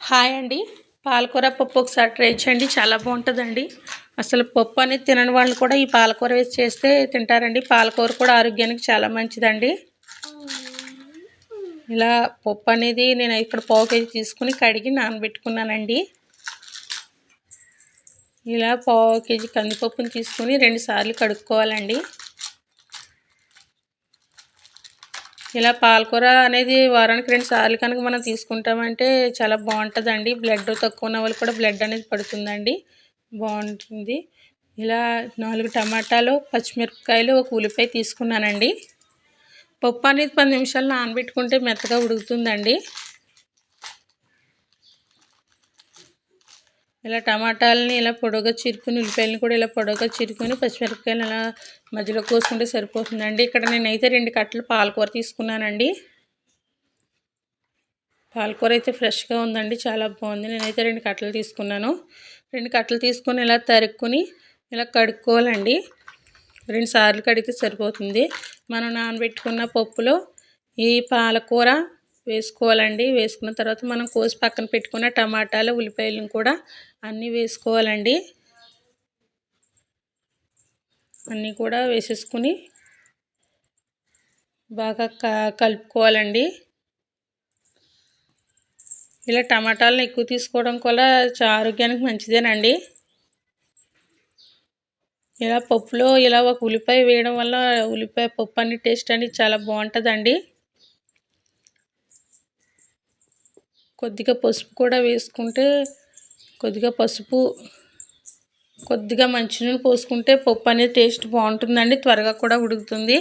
Hi అండి. పాలకూర పప్పు ఒకసారి ట్రై చేయండి. చాలా బాగుంటుందండి. అసలు పప్పు అనేది తినని వాళ్ళు కూడా ఈ పాలకూర వేసి చేస్తే తింటారండి. పాలకూర కూడా ఆరోగ్యానికి చాలా మంచిదండి. ఇలా పప్పు అనేది నేను ఇక్కడ పావు కేజీ తీసుకుని కడిగి నానబెట్టుకున్నానండి. ఇలా పావు కేజీ కందిపప్పుని తీసుకుని రెండు సార్లు కడుక్కోవాలండి. ఇలా పాలకూర అనేది వారానికి రెండు సార్లు కనుక మనం తీసుకుంటామంటే చాలా బాగుంటుందండి. బ్లడ్ తక్కువ ఉన్న వాళ్ళు కూడా బ్లడ్ అనేది పడుతుందండి. బాగుంటుంది. ఇలా నాలుగు టమాటాలు పచ్చిమిరపకాయలు ఒక ఉల్లిపాయ తీసుకున్నానండి. పప్పు అనేది పది నిమిషాలు నానబెట్టుకుంటే మెత్తగా ఉడుకుతుందండి. ఇలా టమాటాలని ఇలా పొడవుగా చిరుకుని ఉల్లిపాయలని కూడా ఇలా పొడవుగా చిరుకుని పచ్చిమిరపకాయలు ఇలా మధ్యలో కోసుకుంటే సరిపోతుందండి. ఇక్కడ నేనైతే రెండు కట్టలు పాలకూర తీసుకున్నానండి. పాలకూర అయితే ఫ్రెష్గా ఉందండి చాలా బాగుంది. నేనైతే రెండు కట్టలు తీసుకున్నాను. రెండు కట్టలు తీసుకొని ఇలా తరుక్కుని ఇలా కడుక్కోవాలండి. రెండు సార్లు కడిగితే సరిపోతుంది. మనం నానబెట్టుకున్న పప్పులో ఈ పాలకూర వేసుకోవాలండి. వేసుకున్న తర్వాత మనం కోసి పక్కన పెట్టుకున్న టమాటాలు ఉల్లిపాయలను కూడా అన్నీ వేసుకోవాలండి. అన్నీ కూడా వేసేసుకుని బాగా కలుపుకోవాలండి. ఇలా టమాటాలను ఎక్కువ తీసుకోవడం కూడా ఆరోగ్యానికి మంచిదేనండి. ఇలా పప్పులో ఇలా ఒక ఉల్లిపాయ వేయడం వల్ల ఉల్లిపాయ పప్పు అన్ని టేస్ట్ అనేది చాలా బాగుంటుందండి. కొద్దిగా పసుపు కూడా వేసుకుంటే కొద్దిగా పసుపు కొద్దిగా మంచినీళ్ళు పోసుకుంటే పప్పు అనేది టేస్ట్ బాగుంటుందండి త్వరగా కూడా ఉడుకుతుంది.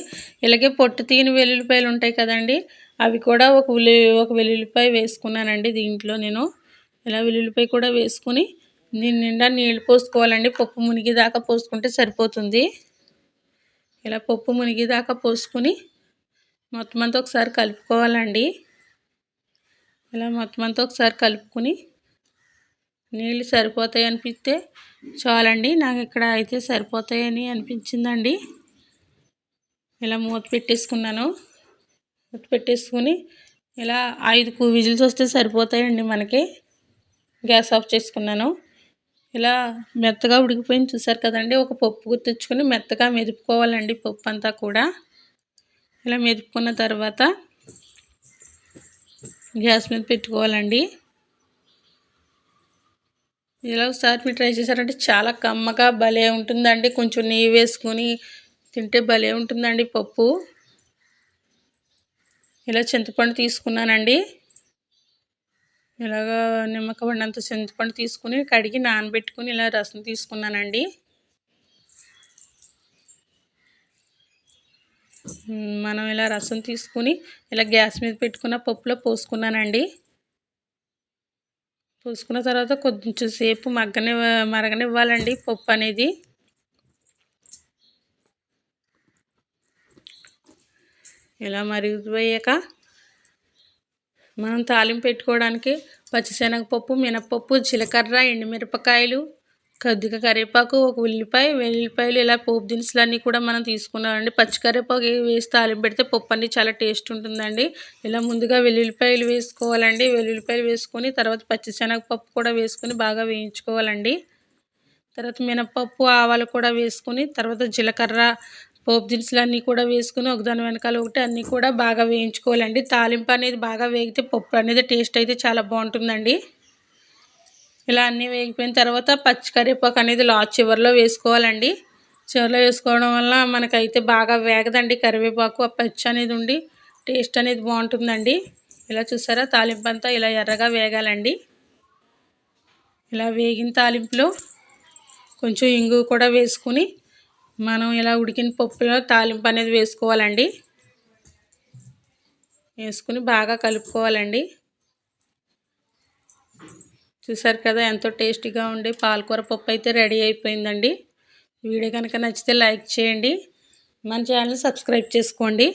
ఇలాగే పొట్టు తీని వెల్లుల్లిపాయలు ఉంటాయి కదండి అవి కూడా ఒక ఉల్లి ఒక వెల్లుల్లిపాయ వేసుకున్నానండి దీంట్లో నేను. ఇలా వెల్లుల్లిపాయ కూడా వేసుకుని దీని నిండా నీళ్ళు పోసుకోవాలండి పప్పు మునిగిదాకా పోసుకుంటే సరిపోతుంది. ఇలా పప్పు మునిగిదాకా పోసుకుని మొత్తం అంతా ఒకసారి కలుపుకోవాలండి. ఇలా మొత్తం అంతా ఒకసారి కలుపుకుని నీళ్ళు సరిపోతాయి అనిపిస్తే చాలండి. నాకు ఇక్కడ అయితే సరిపోతాయని అనిపించిందండి. ఇలా మూత పెట్టేసుకున్నాను. మూత పెట్టేసుకుని ఇలా ఐదు విజిల్స్ వస్తే సరిపోతాయండి మనకి. గ్యాస్ ఆఫ్ చేసుకున్నాను. ఇలా మెత్తగా ఉడికిపోయింది చూసారు కదండి. ఒక పప్పు గుర్తించుకుని మెత్తగా మెదుపుకోవాలండి పప్పు అంతా కూడా. ఇలా మెదుపుకున్న తర్వాత గ్యాస్ మీద పెట్టుకోవాలండి. ఇలా ఒకసారి మీరు ట్రై చేశారంటే చాలా కమ్మగా భలే ఉంటుందండి. కొంచెం నెయ్యి వేసుకొని తింటే భలే ఉంటుందండి పప్పు. ఇలా చింతపండు తీసుకున్నానండి. ఇలాగ నిమ్మకాయ అంత చింతపండు తీసుకుని కడిగి నానబెట్టుకుని ఇలా రసం తీసుకున్నానండి. మనం ఇలా రసం తీసుకుని ఇలా గ్యాస్ మీద పెట్టుకున్న పప్పులో పోసుకున్నానండి. పోసుకున్న తర్వాత కొంచెం సేపు మగ్గని మరగనివ్వాలండి పప్పు అనేది. ఇలా మరిగిపోయాక మనం తాలింపు పెట్టుకోవడానికి పచ్చిశనగపప్పు మినపప్పు జీలకర్ర ఎండుమిరపకాయలు కొద్దిగా కరివేపాకు ఒక ఉల్లిపాయ వెల్లిపాయలు ఇలా పోపు దినుసులు కూడా మనం తీసుకున్నామండి. పచ్చి కరివేపాకు వేసి తాలింపు పెడితే పప్పు అన్నీ చాలా టేస్ట్ ఉంటుందండి. ఇలా ముందుగా వెల్లుల్లిపాయలు వేసుకోవాలండి. వెల్లుల్లిపాయలు వేసుకొని తర్వాత పచ్చిశనగపప్పు కూడా వేసుకొని బాగా వేయించుకోవాలండి. తర్వాత మినపప్పు ఆవాలు కూడా వేసుకొని తర్వాత జీలకర్ర పోపు దినుసులు అన్నీ కూడా వేసుకుని ఒకదాని వెనకాల ఒకటి అన్నీ కూడా బాగా వేయించుకోవాలండి. తాలింపు అనేది బాగా వేగితే పప్పు అనేది టేస్ట్ అయితే చాలా బాగుంటుందండి. ఇలా అన్నీ వేగిపోయిన తర్వాత పచ్చి కరివేపాకు అనేది లాస్ట్ చివరిలో వేసుకోవాలండి. చివరిలో వేసుకోవడం వల్ల మనకైతే బాగా వేగదండి కరివేపాకు. ఆ పచ్చి అనేది ఉండి టేస్ట్ అనేది బాగుంటుందండి. ఇలా చూసారా? తాలింపు అంతా ఇలా ఎర్రగా వేగాలండి. ఇలా వేగిన తాలింపులో కొంచెం ఇంగు కూడా వేసుకుని మనం ఇలా ఉడికిన పప్పులో తాలింపు అనేది వేసుకోవాలండి. వేసుకుని బాగా కలుపుకోవాలండి. చూసారు కదా ఎంతో టేస్టీగా ఉండే పాలకూర పప్పు అయితే రెడీ అయిపోయిందండి. వీడియో కనుక నచ్చితే లైక్ చేయండి. మన ఛానల్ సబ్స్క్రైబ్ చేసుకోండి.